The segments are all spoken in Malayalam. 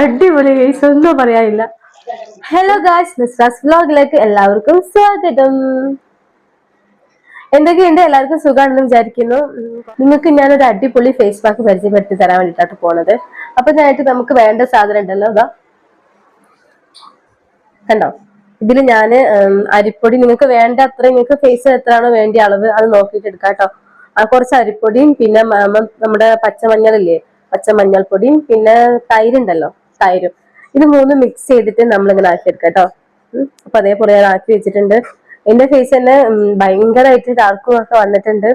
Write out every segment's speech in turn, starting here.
അടിപൊളി ഗൈസ് ഒന്നും പറയാനില്ല. ഹലോ ഗായ്സ് മിസ്റ്റാസ് വ്ലോഗിലേക്ക് എല്ലാവർക്കും സ്വാഗതം. എന്തൊക്കെയുണ്ട്? എല്ലാവർക്കും സുഖമാണെന്ന് വിചാരിക്കുന്നു. നിങ്ങൾക്ക് ഞാനൊരു അടിപൊളി ഫേസ് പാക്ക് പരിചയപ്പെടുത്തി തരാൻ വേണ്ടിയിട്ടാണ് പോണത്. അപ്പൊ ഞാനായിട്ട് നമുക്ക് വേണ്ട സാധനം ഉണ്ടല്ലോ അതാ കണ്ടോ? ഇതിൽ ഞാൻ അരിപ്പൊടി നിങ്ങൾക്ക് വേണ്ട അത്ര നിങ്ങൾക്ക് ഫേസ് എത്രയാണോ വേണ്ട അളവ് അത് നോക്കിയിട്ട് എടുക്കാം കേട്ടോ. ആ കുറച്ച് അരിപ്പൊടിയും പിന്നെ നമ്മുടെ പച്ചമഞ്ഞളില്ലേ? പച്ചമഞ്ഞൾപ്പൊടിയും പിന്നെ തൈരുണ്ടല്ലോ തൈരും. ഇത് മൂന്നും മിക്സ് ചെയ്തിട്ട് നമ്മൾ ഇങ്ങനെ ആക്കി എടുക്കാം കേട്ടോ. അപ്പൊ അതേപോലെ ഞാൻ ആക്കി വെച്ചിട്ടുണ്ട്. എന്റെ ഫേസ് തന്നെ ഭയങ്കരമായിട്ട് ഡാർക്കും ഒക്കെ വന്നിട്ടുണ്ട്.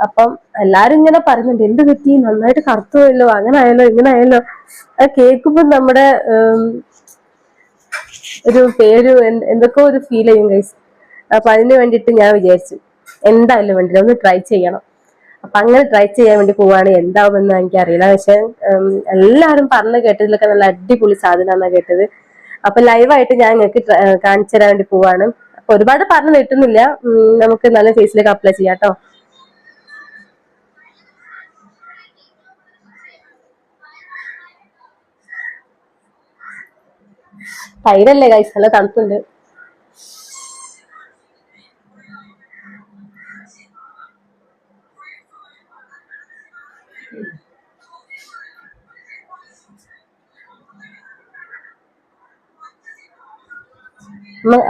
അപ്പം എല്ലാരും ഇങ്ങനെ പറയുന്നുണ്ട് എന്ത് പറ്റി? നന്നായിട്ട് കറുത്തു പോയല്ലോ അങ്ങനെ ആയാലോ ഇങ്ങനെ ആയാലോ അത് കേൾക്കുമ്പോ നമ്മുടെ ഒരു പേര് എന്ത്- എന്തൊക്കെ ഒരു ഫീൽ ചെയ്യും ഗൈസ് അപ്പൊ അതിന് വേണ്ടിയിട്ട് ഞാൻ വിചാരിച്ചു എന്തായാലും വേണ്ടില്ല ഒന്ന് ട്രൈ ചെയ്യണം. അപ്പൊ അങ്ങനെ ട്രൈ ചെയ്യാൻ വേണ്ടി പോവാണ്. എന്താവുമെന്ന് എനിക്ക് അറിയില്ല പക്ഷെ ഉം, എല്ലാരും പറഞ്ഞു കേട്ടതിലൊക്കെ നല്ല അടിപൊളി സാധനമാണ് കേട്ടത്. അപ്പൊ ലൈവായിട്ട് ഞാൻ നിങ്ങൾക്ക് കാണിച്ചു തരാൻ വേണ്ടി പോവാണ്. അപ്പൊ ഒരുപാട് പറഞ്ഞു കിട്ടുന്നില്ല നമുക്ക് നല്ല ഫേസിലേക്ക് അപ്ലൈ ചെയ്യാം കേട്ടോ തൈരല്ലേ ഗൈസ് നല്ല തണുപ്പുണ്ട്.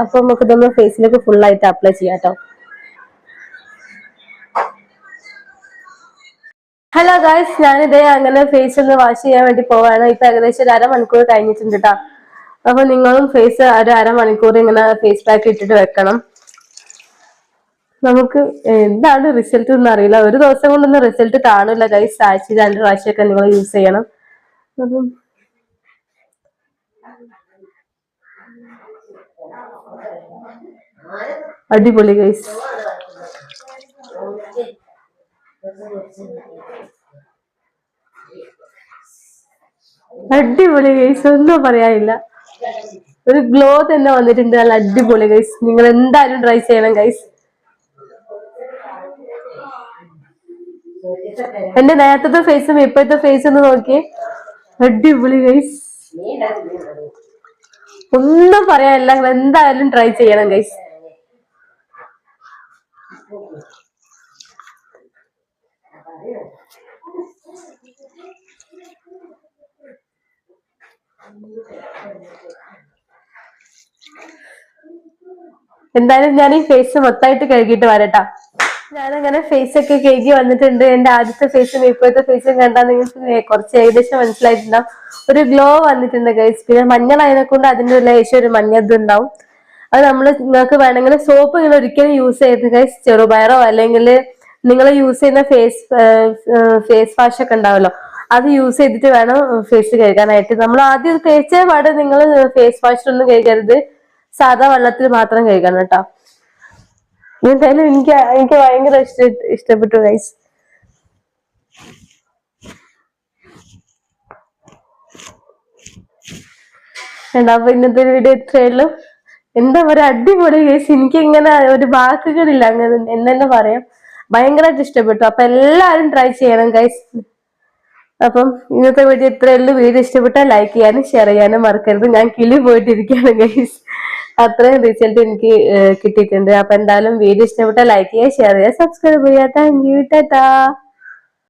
അപ്പൊ നമുക്ക് ഇതൊന്ന് ഫേസിലേക്ക് ഫുൾ ആയിട്ട് അപ്ലൈ ചെയ്യാം കേട്ടോ ഹലോ ഗായ്സ് ഞാനിതേ അങ്ങനെ ഫേസ് ഒന്ന് വാഷ് ചെയ്യാൻ വേണ്ടി പോവാണ്. ഇപ്പൊ ഏകദേശം ഒരു അരമണിക്കൂർ കഴിഞ്ഞിട്ടുണ്ട് കേട്ടോ അപ്പൊ നിങ്ങളും ഫേസ് ഒരു അരമണിക്കൂർ ഇങ്ങനെ ഫേസ് പാക്ക് ഇട്ടിട്ട് വെക്കണം. നമുക്ക് എന്താണ് റിസൾട്ട് എന്ന് അറിയില്ല. ഒരു ദിവസം കൊണ്ടൊന്നും റിസൾട്ട് കാണില്ല ഗൈസ് ആഴ്ച രണ്ട് പ്രാവശ്യമൊക്കെ നിങ്ങൾ യൂസ് ചെയ്യണം. അപ്പം അടിപൊളി ഗൈസ് അടിപൊളി ഗൈസ് ഒന്നും പറയാനില്ല. ഒരു ഗ്ലോ തന്നെ വന്നിട്ടുണ്ട്. നല്ല അടിപൊളി ഗൈസ് നിങ്ങൾ എന്തായാലും ട്രൈ ചെയ്യണം ഗൈസ് എന്റെ നേരത്തെ ഫേസും ഇപ്പോഴത്തെ ഫേസ് ഒന്ന് നോക്കിയേ. അടിപൊളി ഗൈസ് ഒന്നും പറയാനില്ല. എന്തായാലും ട്രൈ ചെയ്യണം ഗൈസ് എന്തായാലും ഞാൻ ഈ ഫേസ് മൊത്തമായിട്ട് കഴുകിയിട്ട് വരട്ടാ. ഞാനങ്ങനെ ഫേസ് ഒക്കെ കഴുകി വന്നിട്ടുണ്ട്. എന്റെ ആദ്യത്തെ ഫേസും ഇപ്പോഴത്തെ ഫേസും കണ്ടാൽ നിങ്ങൾക്ക് കുറച്ച് ഏകദേശം മനസ്സിലായിട്ടുണ്ടാവും. ഒരു ഗ്ലോ വന്നിട്ടുണ്ട് ഗൈസ് പിന്നെ മഞ്ഞളായതിനെ കൊണ്ട് അതിന്റെ ലേശം ഒരു മഞ്ഞത് ഉണ്ടാവും. അത് നമ്മൾ നിങ്ങൾക്ക് വേണമെങ്കിൽ സോപ്പ് നിങ്ങൾ ഒരിക്കലും യൂസ് ചെയ്ത് ഗൈസ് ചെറുപയറോ അല്ലെങ്കിൽ നിങ്ങൾ യൂസ് ചെയ്യുന്ന ഫേസ് ഫേസ് വാഷ് ഒക്കെ ഉണ്ടാവല്ലോ. അത് യൂസ് ചെയ്തിട്ട് വേണം ഫേസ് കഴുകാനായിട്ട്. നമ്മൾ ആദ്യം തേച്ച പാട് നിങ്ങൾ ഫേസ് വാഷിലൊന്നും കഴുകരുത്. സാധാ വെള്ളത്തിൽ മാത്രം കഴുകണം കേട്ടോ. എന്തായാലും എനിക്ക് എനിക്ക് ഭയങ്കര ഇഷ്ട ഇഷ്ടപ്പെട്ടു ഗൈസ് എന്താ അപ്പൊ ഇന്നത്തെ വീഡിയോ ഇത്രയുള്ളൂ എന്താ പറയാ അടിപൊളി ഗൈസ് എനിക്ക് ഇങ്ങനെ ഒരു വാക്കുകളില്ല അങ്ങനെ എന്നെ പറയാം. ഭയങ്കരമായിട്ട് ഇഷ്ടപ്പെട്ടു. അപ്പൊ എല്ലാവരും ട്രൈ ചെയ്യണം ഗൈസ് അപ്പം ഇന്നത്തെ വീഡിയോ ഇത്രയുള്ളൂ വീഡിയോ ഇഷ്ടപ്പെട്ടാൽ ലൈക്ക് ചെയ്യാനും ഷെയർ ചെയ്യാനും മറക്കരുത്. ഞാൻ കിളി പോയിട്ടിരിക്കുകയാണ് ഗൈസ് അത്രയും റിസൾട്ട് എനിക്ക് കിട്ടിയിട്ടുണ്ട്. അപ്പൊ എന്തായാലും വീഡിയോ ഇഷ്ടപ്പെട്ട ലൈക്ക് ചെയ്യുക ഷെയർ ചെയ്യുക സബ്സ്ക്രൈബ് ചെയ്യുക. Thank you Tata